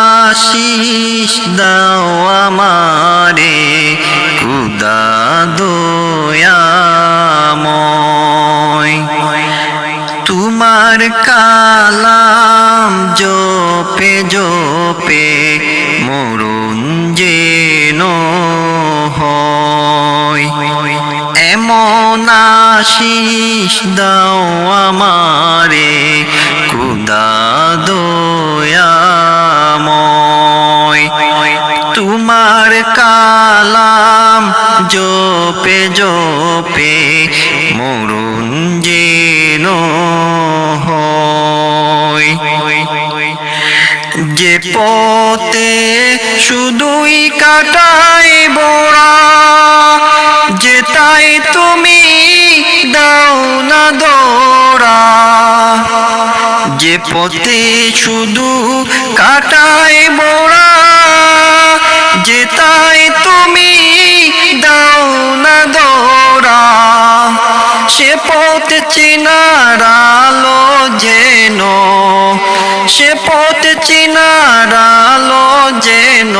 মনাশিস দাও আমারে কুদা দয়াময় তোমার কালাম জপে জপে মরুন যেন হয়। আশিস দাও আমারে কুদা দয়াময় তোমার কালাম জপে জপে মরুন যেন হয়। যে পথে শুধুই কাটাই বোড়া যে তাই তুমি যে পথে শুধু কাটাই বোড়া যে তাই তুমি দাও না দৌড়া, সে পথ চিনার আলো যেন, সে পথ চিনার আলো যেন,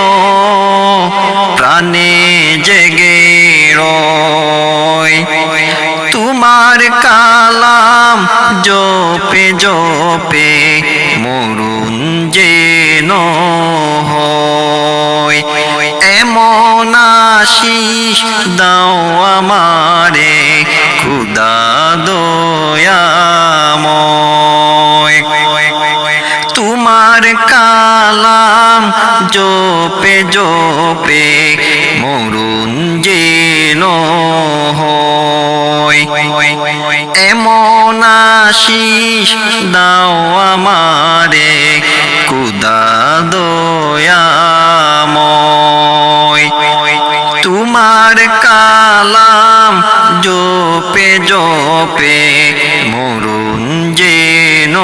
প্রাণে জেগে রয় জপে জপে মরুন যেন হয়। এমন আশিস দাও আমারে, খুদা দয়াময়। তোমার কালাম জপে জপে মরুন আশিস দাও আমারে কুদা দয়াময়। তোমার কালাম জপে জপে মরুন যেন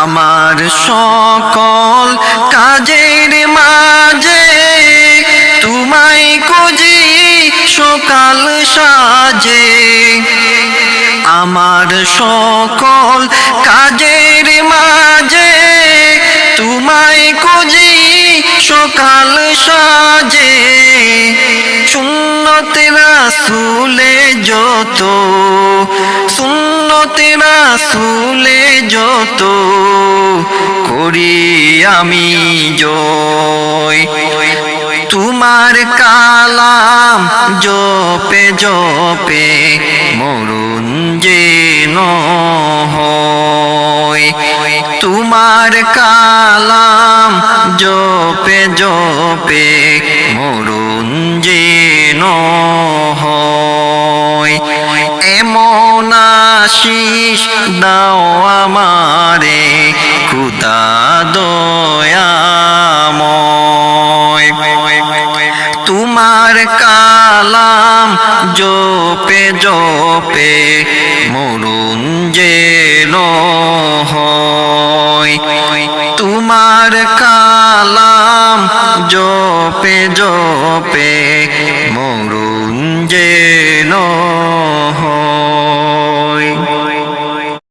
আমার সকল কাজের সাজে আমার সকল কাজের মাঝে তোমায় খুঁজি সকাল সাজে। সুন্নতে রাসুলে যত, সুন্নতে রাসুলে যত করি আমি জয় তোমার কালাম জপে জপে মরুন যেন তোমার কালাম জপে জপে মরুন যেন হয়। এমন আশিস দাও আমারে, খুদা দয়াময় তোমার কালাম জোপে জোপে মরুন যেন হয়। তোমার কালাম জোপে জোপে মরুন যে